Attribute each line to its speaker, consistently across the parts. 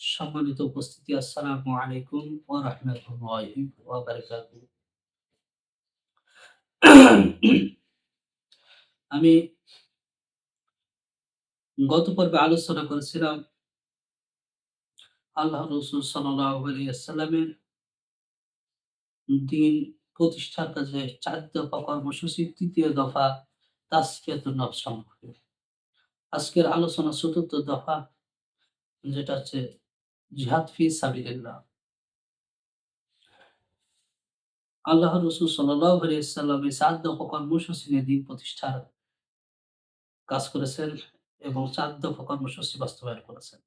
Speaker 1: সম্মানিত উপস্থিতি, আসসালামু আলাইকুম আমি গত পর্বে আলোচনা করেছিলাম আল্লাহ রসুল ওয়াসাল্লামের দিন প্রতিষ্ঠার কাজে চার দফা কর্মসূচির তৃতীয় দফা আজকের আলোচনা চতুর্থ দফা, যেটা হচ্ছে জিহাদ ফি সাবিলিল্লাহ। আল্লাহ রসুল ওয়াসাল্লাম এই চার দফা কর্মসূচি দিন প্রতিষ্ঠার কাজ করেছেন এবং চার দফা কর্মসূচি বাস্তবায়ন করেছেন।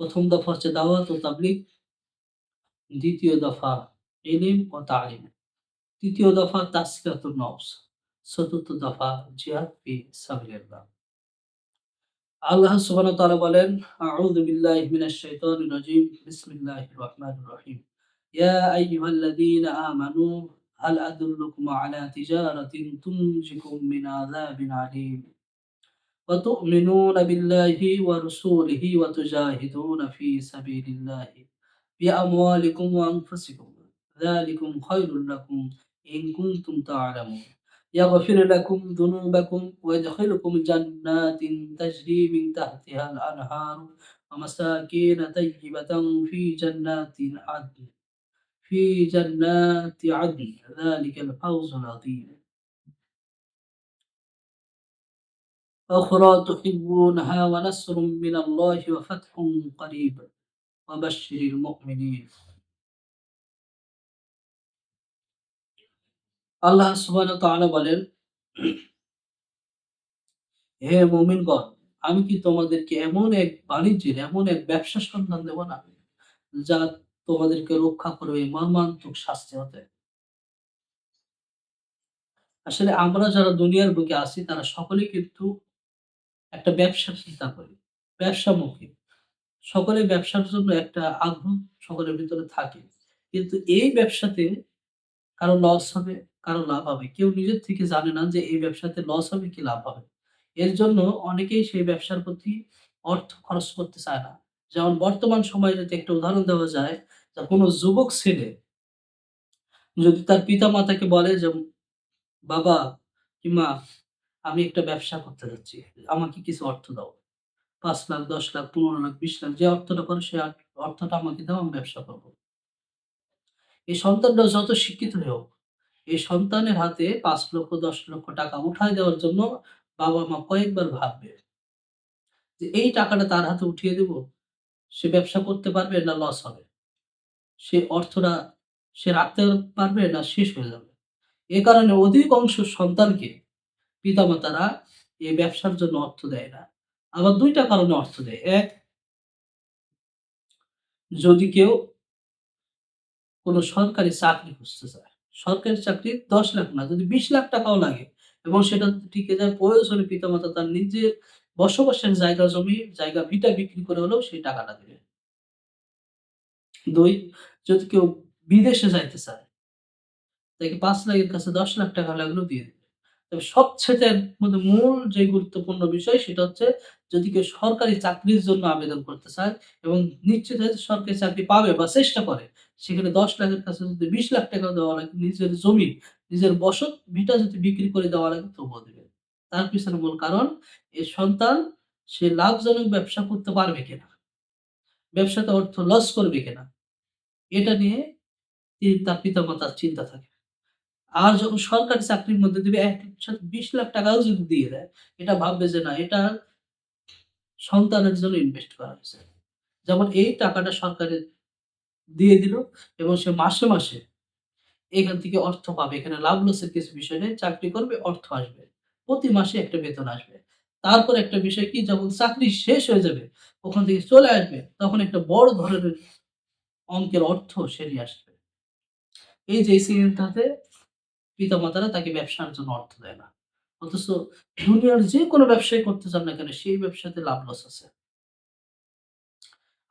Speaker 1: প্রথম দফা হচ্ছে দাওয়াত ও তাবলিগ, দ্বিতীয় দফা ইলিম ও তালিম, তৃতীয় দফা তাসকিয়াতুন নফস চতুর্থ দফা জিহাদ ফি সাবিলিল্লাহ আল্লাহ সুবহানাহু ওয়া তাআলা বলেন আউযু বিল্লাহি মিনাশ শাইতানির রাজীম বিসমিল্লাহির রহমানির রহিম ইয়া আইয়ুহাল্লাযীনা আমানু হাল আদুল্লুকুম আলা তিজারাতিন তুনজিকুম মিন আযাবিন আলীম وتؤمنون بالله ورسوله وتجاهدون في سبيل الله بأموالكم وأنفسكم ذلكم خير لكم إن كنتم تعلمون يغفر لكم ذنوبكم ويدخلكم جنات تجري من تحتها الأنهار ومساكين طيبة في جنات عدن في جنات عدن. ذلك الفوز العظيم. أخرى تحبونها ونصر من الله وفتح قريب. وبشر المؤمنين. আল্লাহ সুবহানাহু তাআলা বলেন, হে মুমিনগণ, আমি কি তোমাদেরকে এমন এক বাণিজ্যের, এমন এক ব্যবসা সন্ধান দেব না, যা তোমাদেরকে রক্ষা করবে মর্মান্তিক শাস্তি হতে আসলে আমরা যারা দুনিয়ার বুকে আছি, তারা সকলে কিন্তু একটা ব্যবসার চিন্তা করি, ব্যবসামুখী। সকলে ব্যবসার জন্য একটা আগ্রহ সকলের ভিতরে থাকে। কিন্তু এই ব্যবসাতে কারও লস হবে কারও লাভ হবে। কেউ নিজের থেকে জানে না যে এই ব্যবসাতে লস হবে কি লাভ হবে। এর জন্য অনেকেই সেই ব্যবসার প্রতি অর্থ খরচ করতে চায় না। যেমন বর্তমান সময়ে যদি একটা উদাহরণ দেওয়া যায়, যে কোনো যুবক ছেলে যদি তার পিতা মাতাকে বলে যে, বাবা কিংবা আমি একটা ব্যবসা করতে যাচ্ছি। আমাকে কিছু অর্থ দাও। পাঁচ লাখ, দশ লাখ, পনেরো লাখ, বিশ লাখ, যে অর্থটা করে সে অর্থটা আমাকে দাও, আমি ব্যবসা করব। এই সন্তানটা যত শিক্ষিত হোক এই সন্তানের হাতে পাঁচ লক্ষ, দশ লক্ষ টাকা উঠায় দেওয়ার জন্য বাবা মা কয়েকবার ভাববে যে এই টাকাটা তার হাতে উঠিয়ে দেব, সে ব্যবসা করতে পারবে না লস হবে। সে অর্থটা সে রাখতে পারবে না, শেষ হয়ে যাবে। এ কারণে অধিকাংশ সন্তানকে পিতামাতারা এই ব্যবসার জন্য অর্থ দেয় না। আবার দুইটা কারণে অর্থ দেয়। এক, যদি কেউ কোনো সরকারি চাকরি খুঁজতে চায় সরকারি চাকরি দশ লাখ না, যদি বিশ লাখ টাকাও লাগে এবং সেটা টিকে যায় প্রয়োজনে পিতামাতা তার নিজের বসবাসের জায়গা জমি, জায়গা ভিটা বিক্রি করে হলেও সেই টাকাটা দেবে। দুই, যদি কেউ বিদেশে যাইতে চায়, তাকে পাঁচ লাখের কাছে দশ লাখ টাকা লাগলেও দিয়ে দেবে। তবে সবচেয়ে মধ্যে মূল যে গুরুত্বপূর্ণ বিষয় সেটা হচ্ছে যদি কেউ সরকারি চাকরির জন্য আবেদন করতে চায় এবং নিশ্চিত হয়ে সরকারি চাকরি পাবে বা চেষ্টা করে সেখানে দশ লাখের কাছে যদি বিশ লাখ টাকা দেওয়া লাগে, নিজের জমি, নিজের বসত, ভিটা যদি বিক্রি করে দেওয়া লাগে, তবুও দেবে। তার পিছনে মূল কারণ এই সন্তান, সে লাভজনক ব্যবসা করতে পারবে কিনা? ব্যবসাতে অর্থ লস করবে কিনা? এটা নিয়ে তিনি, তার পিতা মাতার চিন্তা থাকে। আর যখন সরকারি চাকরির মধ্যে দিবে একসাথে বিশ লাখ টাকাও যদি দিয়ে দেয়, এটা ভাববে যে না, এটা সন্তানের জন্য ইনভেস্ট করা হয়েছে। যেমন এই টাকাটা সরকারের দিয়ে দিল এবং সে মাসে মাসে এখান থেকে অর্থ পাবে। এখানে লাভ লসের কিছু বিষয় নেই, চাকরি করবে, অর্থ আসবে। প্রতি মাসে একটা বেতন আসবে। তারপর একটা বিষয় কি? যখন চাকরি শেষ হয়ে যাবে, ওখান থেকে চলে আসবে, তখন একটা বড় ধরনের অঙ্কের অর্থ সেরিয়ে আসবে। এই যে সিজনটাতে পিতামাতারা তাকে ব্যবসার জন্য অর্থ দেয় না। অথচ দুনিয়ার যে কোনো ব্যবসায় করতে চান না কেন, সেই ব্যবসাতে লাভ লস আছে।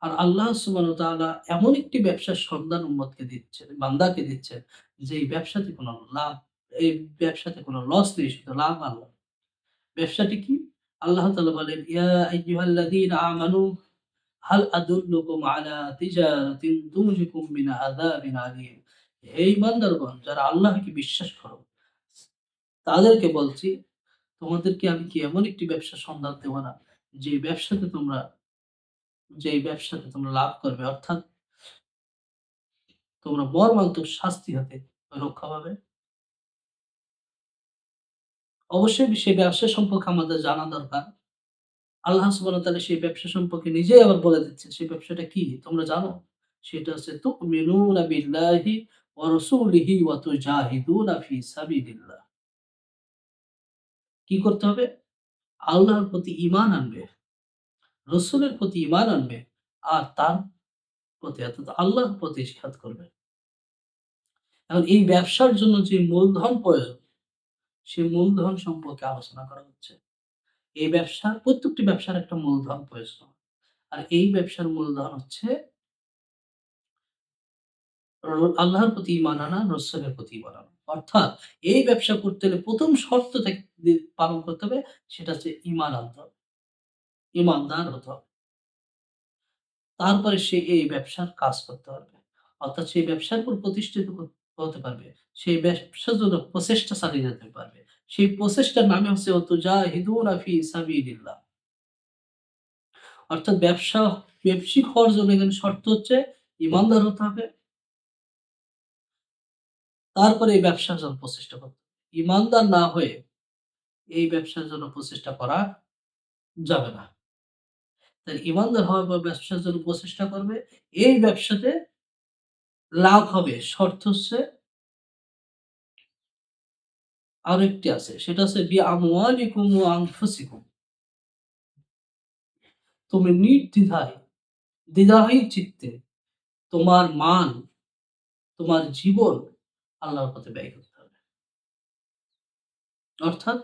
Speaker 1: আর আল্লাহ সুবহান তাআলা এমন একটি ব্যবসার সন্ধান উম্মতকে দিচ্ছেন, বান্দাকে দিচ্ছেন যে এই ব্যবসাতে কোনো লাভ এই ব্যবসাতে কোনো লস নেই শুধু লাভ আল্লাহ। ব্যবসাটি কি? আল্লাহ তাআলা বলেন, "ইয়া আইয়ুহাল্লাযীনা আমানু হাল আদুল্লুকুম আলা তিজারাতিন তুনজিকুম মিন আযাবিন আলীম।" হে ঈমানদারগণ যারা আল্লাহকে বিশ্বাস করো তাদেরকে বলছি, তোমাদেরকে আমি কি এমন একটি ব্যবসার সন্ধান দেব না, যে ব্যবসাতে তোমরা যেই ব্যবসাতে তোমরা লাভ করবে অর্থাৎ তোমরা মর্মান্তিক শাস্তি হতে রক্ষা পাবে। অবশ্যই সেই ব্যবসা সম্পর্কে আমাদের জানা দরকার। আল্লাহ ওয়া সেই ব্যবসা সম্পর্কে নিজেই আবার বলে দিচ্ছেন, সেই ব্যবসাটা কি তোমরা জানো? সেটা হচ্ছে তুমিনুনা বিল্লাহি ওয়া রাসূলিহি ওয়া তুজাহিদুনা ফি। কি করতে হবে? আল্লাহর প্রতি ঈমান আনবে। রসূলের প্রতি ঈমান আনবে। আর তার প্রতি অর্থাৎ আল্লাহর প্রতি জিহাদ করবে। এখন এই ব্যবসার জন্য যে মূলধন প্রয়োজন, সেই মূলধন সম্পর্কে আলোচনা করা হচ্ছে। এই ব্যবসা প্রত্যেকটি ব্যবসার একটা মূলধন প্রয়োজন। আর এই ব্যবসার মূলধন হচ্ছে আল্লাহর প্রতি ঈমান আনা, রসূলের প্রতি ইমান আনা। অর্থাৎ এই ব্যবসা করতে হলে প্রথম শর্ত পালন করতে হবে সেটা হচ্ছে ঈমান আনতে হবে। ঈমানদার হতে হবে। তারপরে সে এই ব্যবসার কাজ করতে পারবে। অর্থাৎ সেই ব্যবসার উপর প্রতিষ্ঠিত হতে পারবে। সেই ব্যবসার জন্য প্রচেষ্টা চালিয়ে যেতে পারবে। সেই প্রচেষ্টার নামই হচ্ছে। অর্থাৎ ব্যবসা ব্যবসায়িক হওয়ার জন্য এখানে শর্ত হচ্ছে ইমানদার হতে হবে। তারপরে এই ব্যবসার জন্য প্রচেষ্টা করতে ইমানদার না হয়ে এই ব্যবসার জন্য প্রচেষ্টা করা যাবে না। তাই ঈমানদার হওয়ার পর ব্যবসার জন্য প্রচেষ্টা করবে। এই ব্যবসাতে লাভ হবে। শর্ত হচ্ছে একটি আছে। সেটা হচ্ছে ওয়া আনফুসিকুম। তুমি নির্দ্বিধায়, দ্বিধাহীন চিত্তে তোমার মান, তোমার জীবন আল্লাহর পথে ব্যয় করতে হবে। অর্থাৎ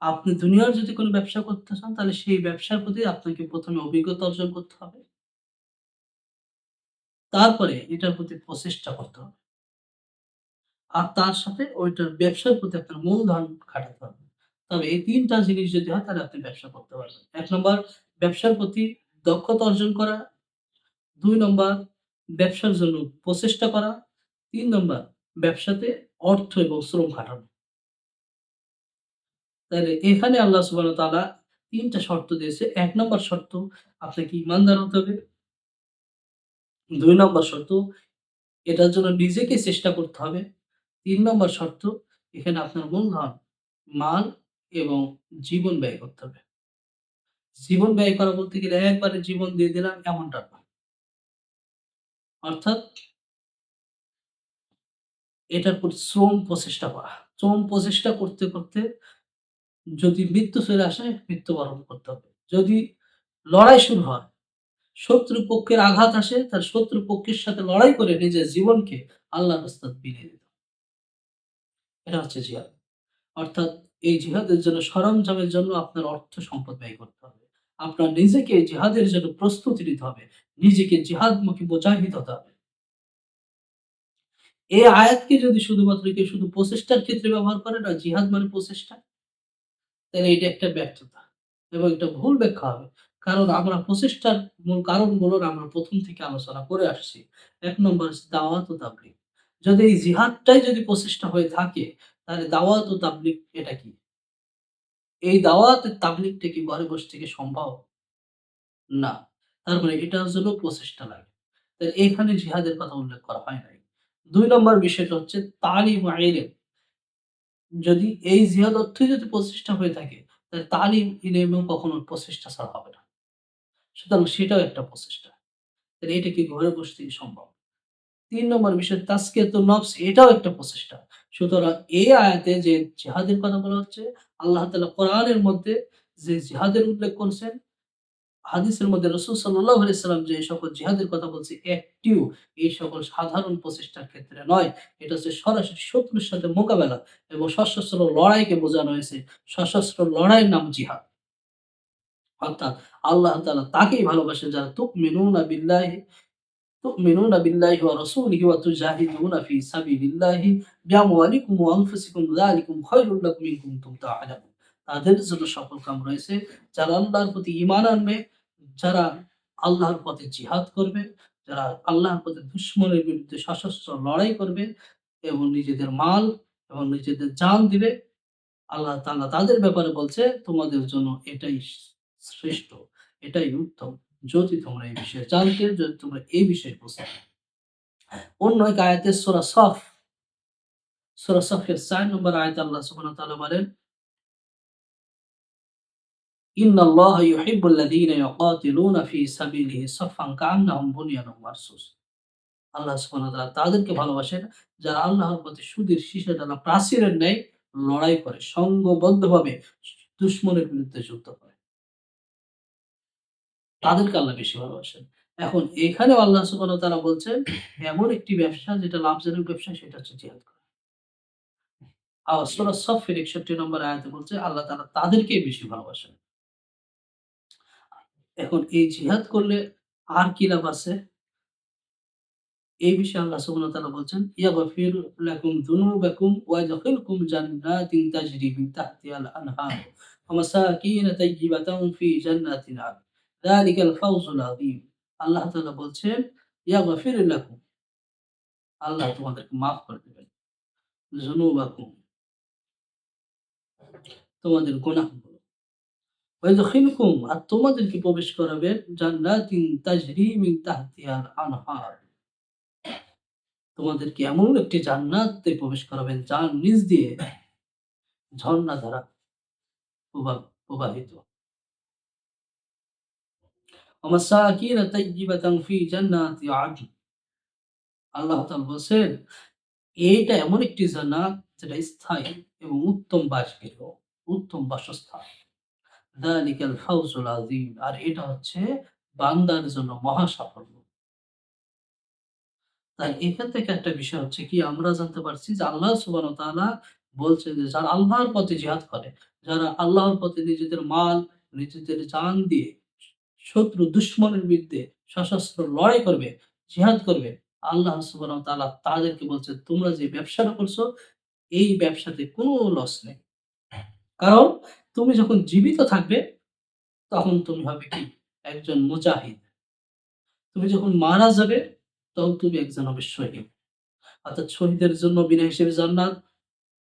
Speaker 1: আপনি দুনিয়ার যদি কোনো ব্যবসা করতে চান, তাহলে সেই ব্যবসার প্রতি আপনাকে প্রথমে অভিজ্ঞতা অর্জন করতে হবে। তারপরে এটার প্রতি প্রচেষ্টা করতে হবে। আর তার সাথে ওইটার ব্যবসার প্রতি আপনার মূলধন খাটাতে হবে। তবে এই তিনটা জিনিস যদি হয়, তাহলে আপনি ব্যবসা করতে পারবেন। এক নম্বর, ব্যবসার প্রতি দক্ষতা অর্জন করা। দুই নম্বর, ব্যবসার জন্য প্রচেষ্টা করা। তিন নম্বর, ব্যবসাতে অর্থ এবং শ্রম খাটানো। তাইলে এখানে আল্লাহ সুবহানাহু ওয়া তাআলা ৩ টা শর্ত দিয়েছে। ১ নম্বর শর্ত আপনাকে ঈমানদার হতে হবে। ২ নম্বর শর্ত এটার জন্য নিজেকে চেষ্টা করতে হবে। ৩ নম্বর শর্ত এখানে আপনার মূলধন, মাল এবং জীবন ব্যয় করতে হবে। জীবন ব্যয় করা বলতে গেলে একবারে জীবন দিয়ে দিলাম এমনটা না। অর্থাৎ এটার প্রতি শ্রম প্রচেষ্টা করা। শ্রম প্রচেষ্টা করতে, করতে যদি মৃত্যু চলে আসে মৃত্যুবরণ করতে হবে। যদি লড়াই শুরু হয়, শত্রু পক্ষের আঘাত আসে তার শত্রু পক্ষের সাথে লড়াই করে নিজের জীবনকে আল্লাহর রাস্তায় বিলিয়ে দিতে। এটা হচ্ছে জিহাদ। অর্থাৎ এই জিহাদের জন্য সরঞ্জামের জন্য আপনার অর্থ সম্পদ ব্যয় করতে হবে। আপনার নিজেকে জিহাদের জন্য প্রস্তুতি নিতে হবে। নিজেকে জিহাদমুখী মুজাহিদ হতে হবে। এই আয়াতকে যদি শুধুমাত্র কেউ শুধু প্রচেষ্টার ক্ষেত্রে ব্যবহার করে না, জিহাদ মানে প্রচেষ্টা। তাহলে এটা একটা ব্যর্থতা এবং এটা ভুল ব্যাখ্যা হবে। কারণ আমরা প্রচেষ্টার মূল কারণগুলোর আমরা ১ম থেকে আলোচনা করে আসছি। ১ নম্বর দাওয়াত ও তাবলীগ। যদি এই জিহাদটাই যদি প্রচেষ্টা হয়ে থাকে, তাহলে দাওয়াত ও তাবলীগ এটা কি? এই দাওয়াত তাবলীগটা কি ঘরে বসে থেকে সম্ভব? না। তার মানে এটার জন্য প্রচেষ্টা লাগে। তাহলে এখানে জিহাদের কথা উল্লেখ করা হয় নাই। দুই নম্বর বিষয়টা হচ্ছে তালিম ও ইলম। যদি এই জিহাদ অর্থই যদি প্রচেষ্টা হয়ে থাকে তাহলে তালিম, ইলমেও কখনো প্রচেষ্টা ছাড়া হবে না। সুতরাং সেটাও একটা প্রচেষ্টা। তাহলে এটা কি ঘরে বসে সম্ভব? তিন নম্বর বিষয় তাজকিয়াতুন নফস এটাও একটা প্রচেষ্টা। সুতরাং এই আয়াতে যে জিহাদের কথা বলা হচ্ছে আল্লাহ তাআলা কোরআনের মধ্যে যে জিহাদের উল্লেখ করছেন, হাদিসের মধ্যে রসুল সাল্লাল্লাহু আলাইহি সাল্লাম যে সকল জিহাদের কথা বলছে একটিও এই সকল সাধারণ প্রচেষ্টার ক্ষেত্রে নয়। এটা হচ্ছে সরাসরি শত্রুর সাথে মোকাবেলা এবং সশস্ত্র লড়াইকে বোঝানো হয়েছে। সশস্ত্র লড়াইয়ের নাম জিহাদ। অর্থাৎ আল্লাহ তাআলা তাকেই ভালোবাসেন যারা বিল্লাহি তুমিনুনা বিল্লাহি। তাদের জন্য সফল কাম রয়েছে যারা আল্লাহর প্রতি ইমান আনবে, যারা আল্লাহর পথে জিহাদ করবে, যারা আল্লাহর পথে দুশমনের বিরুদ্ধে সশস্ত্র লড়াই করবে এবং নিজেদের মাল এবং নিজেদের জান দিবে। আল্লাহ তাআলা তাদের ব্যাপারে বলছে, "তোমাদের জন্য এটাই শ্রেষ্ঠ, এটাই উত্তম। যদি তোমরা এই বিষয়ে জানতে, যদি তোমরা এই বিষয়ে বুঝতে।" অন্য এক আয়াতে সূরা সফ সূরা সফের ৪ নম্বর আয়াতে আল্লাহ সুবহানাহু ওয়া তাআলা বলেন ইন্নাল্লাহা ইউহিব্বুল্লাযীনা ইউকাতিলুনা ফী সাবিলিহি সাফফান কাআন্নাহুম বুনিয়ানুম মারসুস। আল্লাহ সুবহানাহু ওয়া তাআলা তাদেরকে ভালোবাসেন যারা আল্লাহর শীষেডালা প্রাচীরের ন্যায় লড়াই করে, দুশমনের বিরুদ্ধে যুদ্ধ করে। তাদেরকে আল্লাহ বেশি ভালোবাসেন। এখন এখানে আল্লাহ সুবহানাহু তাআলা বলছেন, এমন একটি ব্যবসা যেটা লাভজনক ব্যবসা সেটা হচ্ছে জিহাদ করা। আবার সূরা সফের ৬১ নম্বর আয়াতে বলছে আল্লাহ তাআলা তাদেরকেই বেশি ভালোবাসেন। এখন এই জিহাদ করলে আর কি লাভ আছে? এই বিষয়ে আল্লাহ সুবহানাহু তাআলা বলছেন, "ইয়াগফির লাকুম যুনুবাকুম ওয়া ইয়াদখিলকুম জান্নাতিন তাজরি মিন তাহতিহাল আনহার ওয়া মাসাকিন তাইয়্যিবাতান ফি জান্নাতিন আদন। যালিকাল ফাওজুল আযীম।" আল্লাহ তাআলা বলছেন, "ইয়াগফির লাকুম" আল্লাহ তোমাদেরকে মাফ করে দিবেন। যুনুবাকুম তোমাদের গুনাহগুলো। ওয়া ইয়াদখিলকুম আর তোমাদেরকে প্রবেশ জান্নাতিন তাজরি মিন আনহার। তোমাদেরকে এমন একটি জান্নাতে প্রবেশ করাবেন যার নিচ দিয়ে প্রবা প্রবাহিত। আল্লাহ তাআলা বলছেন, এইটা এমন একটি জান্নাত যেটা স্থায়ী এবং উত্তম বাসগৃহ, উত্তম বাসস্থান। ফাওজুল আযীম আর এটা হচ্ছে বান্দার জন্য মহা সাফল্য। তাই এখান থেকে একটা বিষয় হচ্ছে কি আমরা জানতে পারছি যে আল্লাহ সুবহানাহু ওয়া তাআলা বলছেন যে যারা আল্লাহর পথে জিহাদ করে, যারা আল্লাহর পথে নিজেদের মাল, নিজেদের জান দিয়ে শত্রু দুশমনের বিরুদ্ধে সশস্ত্র লড়াই করবে, জিহাদ করবে, আল্লাহ সুবহানাহু ওয়া তাআলা তাদেরকে বলছে তোমরা যে ব্যবসাটা করছ এই ব্যবসাতে কোনো লস নেই। কারণ তুমি যখন জীবিত থাকবে তখন তুমি হবে কি একজন মুজাহিদ। তুমি যখন মারা যাবে তখন তুমি একজন হবে শহীদ। অর্থাৎ শহীদের জন্য বিনা হিসেবে জান্নাত,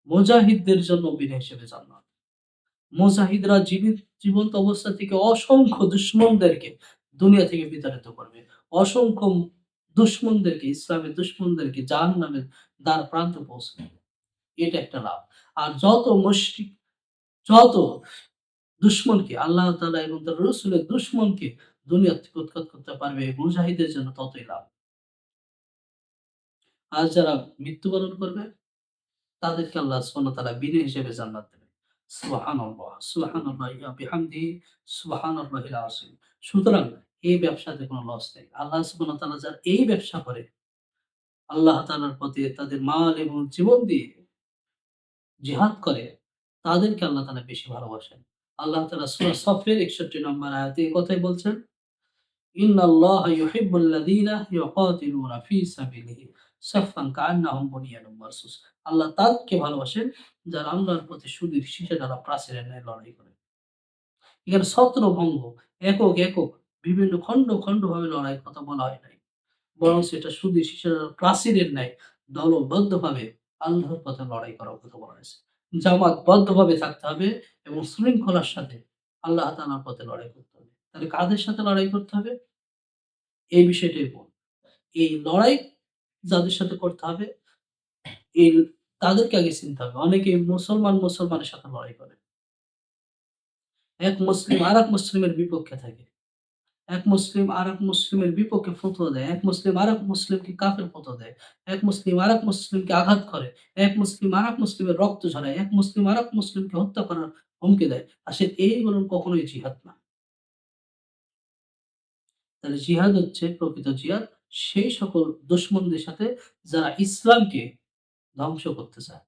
Speaker 1: মুজাহিদদের জন্য বিনা হিসেবে জান্নাত। মুজাহিদরা জীবিত জীবন্ত অবস্থা থেকে অসংখ্য দুশমনদেরকে দুনিয়া থেকে বিতাড়িত করবে। অসংখ্য দুশমনদেরকে, ইসলামের দুশমনদেরকে জাহান্নামের দ্বার প্রান্ত পৌঁছে দেবে। এটা একটা লাভ। আর যত মুশরিক, যত দুশমনকে আল্লাহ তাআলা এবং তার রাসূলের দুশমনকে দুনিয়া উৎখাত করতে পারবে মুজাহিদের জন্য ততই লাভ। আর যারা মৃত্যুবরণ করবে তাদেরকে আল্লাহ ওয়া তাআলা বিনা হিসেবে জান্নাত বিহামদিহি, সুতরাং এই ব্যবসাতে কোনো লস নেই। আল্লাহ ওয়া যারা এই ব্যবসা করে, আল্লাহ তাআলার পথে তাদের মাল এবং জীবন দিয়ে জিহাদ করে, তাদেরকে আল্লাহ তাআলা বেশি ভালোবাসেন। আল্লাহ তাআলা সূরা সফের ৬১ নম্বর আয়াতে এই কথাই বলছেন। আল্লাহ তাদেরকে ভালোবাসেন যারা আল্লাহর পথে সুদীর ন্যায় লড়াই করে। এখানে ছত্রভঙ্গ, একক, একক বিভিন্ন খন্ড, খন্ডভাবে লড়াইয়ের কথা বলা হয় নাই। বরং সেটা সুদীর শীষেডালা প্রাচীরের ন্যায় দলবদ্ধভাবে আল্লাহর পথে লড়াই করার কথা বলা হয়েছে। জামাতবদ্ধভাবে থাকতে হবে এবং শৃঙ্খলার সাথে আল্লাহ তাআলার পথে লড়াই করতে হবে। তাহলে কাদের সাথে লড়াই করতে হবে? এই বিষয়টাই বল এই লড়াই যাদের সাথে করতে হবে এই তাদেরকে আগে চিনতে হবে। অনেকে মুসলমান, মুসলমানের সাথে লড়াই করে। এক মুসলিম আরেক মুসলিমের বিপক্ষে থাকে। এক মুসলিম আরেক মুসলিমের বিপক্ষে ফতোয়া দেয়। এক মুসলিম আরেক মুসলিমকে কাফের ফতোয়া দেয়। এক মুসলিম আরেক মুসলিমকে আঘাত করে। এক মুসলিম আরেক মুসলিমের রক্ত ঝরায়। এক মুসলিম আরেক মুসলিমকে হত্যা করার হুমকি দেয়। আসলে এইগুলো কখনোই জিহাদ না। তাহলে জিহাদ হচ্ছে প্রকৃত জিহাদ সেই সকল দুশমনদের সাথে যারা ইসলামকে ধ্বংস করতে চায়।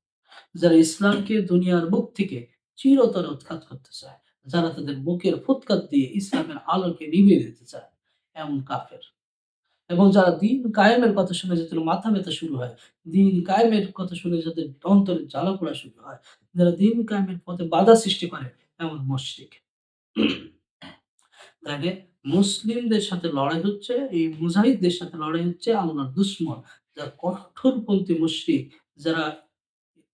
Speaker 1: যারা ইসলামকে দুনিয়ার বুক থেকে চিরতরে উৎখাত করতে চায়। যারা তাদের বুকের ফুৎকার দিয়ে ইসলামের আলোকে নিভিয়ে দিতে চায়, এমন কাফের। এবং যারা দিন কায়েমের কথা শুনে যাদের মাথা ব্যথা শুরু হয়, দিন কায়েমের কথা শুনে যাদের অন্তরে জ্বালা পোড়া শুরু হয়, যারা দিন কায়েমের পথে বাধা সৃষ্টি করে, এমন মুশরিক। তাহলে মুসলিমদের সাথে লড়াই হচ্ছে, এই মুজাহিদদের সাথে লড়াই হচ্ছে আল্লাহর দুশমন। যারা কঠোরপন্থী মুশরিক, যারা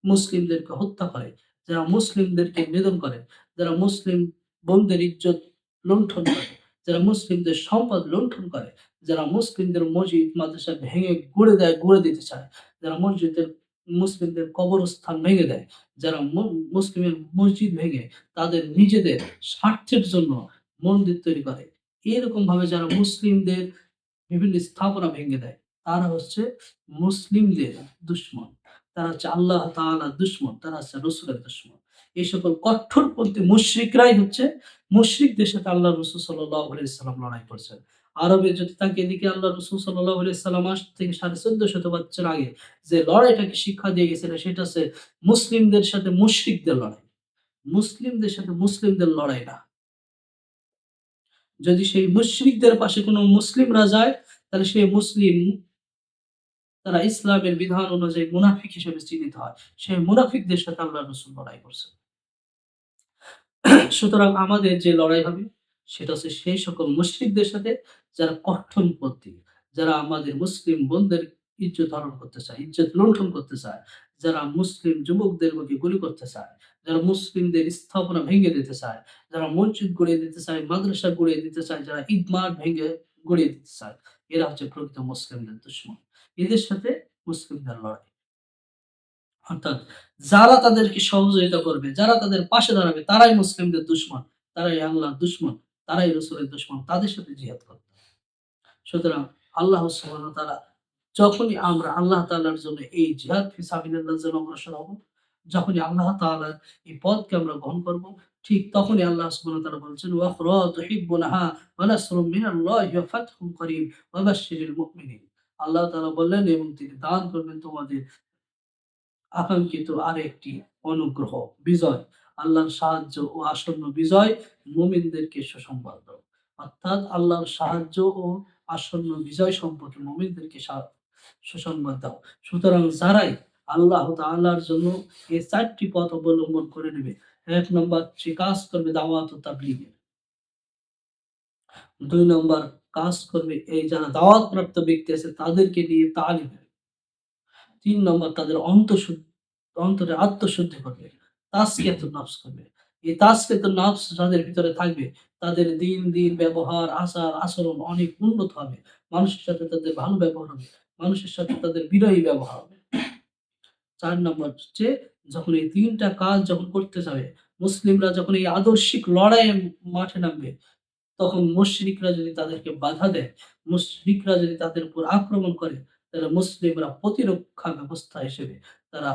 Speaker 1: মুসলিমদেরকে হত্যা করে, যারা মুসলিমদেরকে নিধন করে, যারা মুসলিম বোনদের ইজ্জত লুণ্ঠন করে, যারা মুসলিমদের সম্পদ লুণ্ঠন করে, যারা মুসলিমদের মসজিদ মাদ্রাসা ভেঙে গুঁড়ে দেয়, গুঁড়ে দিতে চায়, যারা মসজিদের মুসলিমদের কবরস্থান ভেঙে দেয়, যারা মুসলিমের মসজিদ ভেঙে তাদের নিজেদের স্বার্থের জন্য মন্দির তৈরি করে। এরকমভাবে যারা মুসলিমদের বিভিন্ন স্থাপনা ভেঙে দেয়, তারা হচ্ছে মুসলিমদের দুশমন। তারা হচ্ছে আল্লাহ তাআলার দুশমন, তারা হচ্ছে রসুলের দুশমন। এই সকল কঠোরপন্থী মুশরিকরাই হচ্ছে মুশরিকদের সাথে আল্লাহ রসুল সাল্লাম লড়াই করছেন। আরবে যদি তাকে এদিকে আল্লাহ রসুল সাল্লাল্লাহু আলাইহি সাল্লাম আজ থেকে 1450 বছর আগে যে লড়াইটাকে শিক্ষা দিয়ে গেছিলেন, সেটা হচ্ছে মুসলিমদের সাথে মুশরিকদের লড়াই। মুসলিমদের সাথে মুসলিমদের লড়াই না। যদি সেই মুশরিকদের পাশে কোনো মুসলিমরা যায় তাহলে সেই মুসলিম তারা ইসলামের বিধান অনুযায়ী মুনাফিক হিসেবে চিহ্নিত হয়। সেই মুনাফিকদের সাথে আল্লাহ রাসূল লড়াই করছেন। সুতরাং আমাদের যে লড়াই হবে সেটা হচ্ছে সেই সকল মুশরিকদের সাথে যারা কঠোরপন্থী, যারা আমাদের মুসলিম বোনদের ইজ্জত হরণ করতে চায়, ইজ্জত লুণ্ঠন করতে চায়, যারা মুসলিম যুবকদের বুকে গুলি করতে চায়, যারা মুসলিমদের স্থাপনা ভেঙে দিতে চায়, যারা মসজিদ গড়িয়ে দিতে চায়, মাদ্রাসা গড়িয়ে দিতে চায়, যারা ঈদ মাঠ ভেঙে গড়িয়ে দিতে চায়, এরা হচ্ছে প্রকৃত মুসলিমদের দুশমন। এদের সাথে মুসলিমদের লড়াই। অর্থাৎ যারা তাদেরকে সহযোগিতা করবে, যারা তাদের পাশে দাঁড়াবে তারাই মুসলিমদের দুশমন, তারাই আল্লাহর দুশমন, তারাই রসুলের দুশমন। তাদের সাথে জিহাদ করতে সুতরাং আল্লাহ ওয়া যখনই আমরা আল্লাহ তাআলার জন্য এই জিহাদ ফি সাবিলিল্লাহর জন্য অগ্রসর হব, যখনই আল্লাহ তাআলার এই পথকে আমরা গ্রহণ করব, ঠিক তখনই আল্লাহ সুবহানাহু ওয়া তাআলা বলছেন ওয়াখরা তুহিব্বুনাহা ওয়া নাসরুম মিনাল্লাহি করিব ওয়া বাশশিরিল। আল্লাহ তাআলা বললেন এবং তিনি দান করবেন তোমাদের আকাঙ্ক্ষিত আরেকটি অনুগ্রহ, বিজয়। আল্লাহর সাহায্য ও আসন্ন বিজয় মুমিনদেরকে সুসংবাদ। অর্থাৎ আল্লাহর সাহায্য ও আসন্ন বিজয় সম্পর্কে মুমিনদেরকে সুসংবাদ দাও। সুতরাং যারাই আল্লাহ তাআলার জন্য এই চারটি পথ অবলম্বন করে নেবে। এক নম্বর সে কাজ করবে দাওয়াত ও তাবলীগের। ২ নম্বর কাজ করবে এই যারা দাওয়াতপ্রাপ্ত ব্যক্তি আছে তাদেরকে নিয়ে তালিমের। ৩ নম্বর তাদের অন্তঃসু অন্তরে আত্মশুদ্ধি করবে। তাজকিয়াতুন নফস করবে। এই তাজকিয়াতুন নফস যাদের ভিতরে থাকবে তাদের দিন, দিন ব্যবহার, আচার, আচরণ অনেক উন্নত হবে। মানুষের সাথে তাদের ভালো ব্যবহার হবে। মানুষের সাথে তাদের বিনয়ী ব্যবহার হবে। ৪ নম্বর হচ্ছে যখন এই ৩ টা কাজ যখন করতে যাবে, মুসলিমরা যখন এই আদর্শিক লড়াইয়ে মাঠে নামবে, তখন মুশরিকরা যদি তাদেরকে বাধা দেয়, মুশরিকরা যদি তাদের উপর আক্রমণ করে, তাহলে মুসলিমরা প্রতিরক্ষা ব্যবস্থা হিসেবে তারা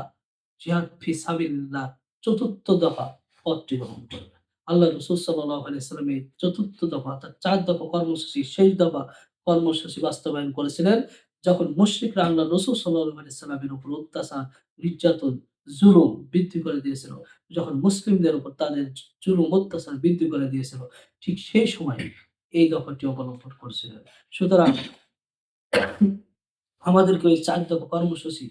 Speaker 1: জিহাদ ফি সাবিলিল্লাহ ৪র্থ দফা পথটি গ্রহণ করবে। আল্লাহ রসুল ওয়াসাল্লাম এই ৪র্থ দফা অর্থাৎ চার দফা কর্মসূচি শেষ দফা কর্মসূচি বাস্তবায়ন করেছিলেন। যখন মুশরিকরা আল্লাহ রসুল ওয়াসাল্লামের উপর অত্যাচার, নির্যাতন, জুলুম বৃদ্ধি করে দিয়েছিল। যখন মুসলিমদের উপর তাদের জুলুম অত্যাচার বৃদ্ধি করে দিয়েছিল, ঠিক সেই সময় এই দফাটি অবলম্বন করেছিলেন। সুতরাং আমাদেরকে ওই চার দফা কর্মসূচি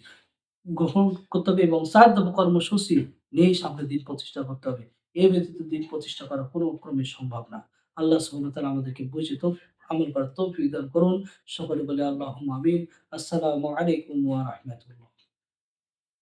Speaker 1: গ্রহণ করতে হবে এবং চার দফা কর্মসূচি নিয়েই সামনে দিন প্রতিষ্ঠা করতে হবে। এ ব্যতীত দিন প্রতিষ্ঠা করা কোনো ক্রমে সম্ভব না। আল্লাহ সুবহানাহু আমাদেরকে বুঝে তো আমল করার তৌফিক দান করুন। সকলে বলে আল্লাহ আমিন। আসসালামু আলাইকুম ওয়া রাহমাতুল্লাহ।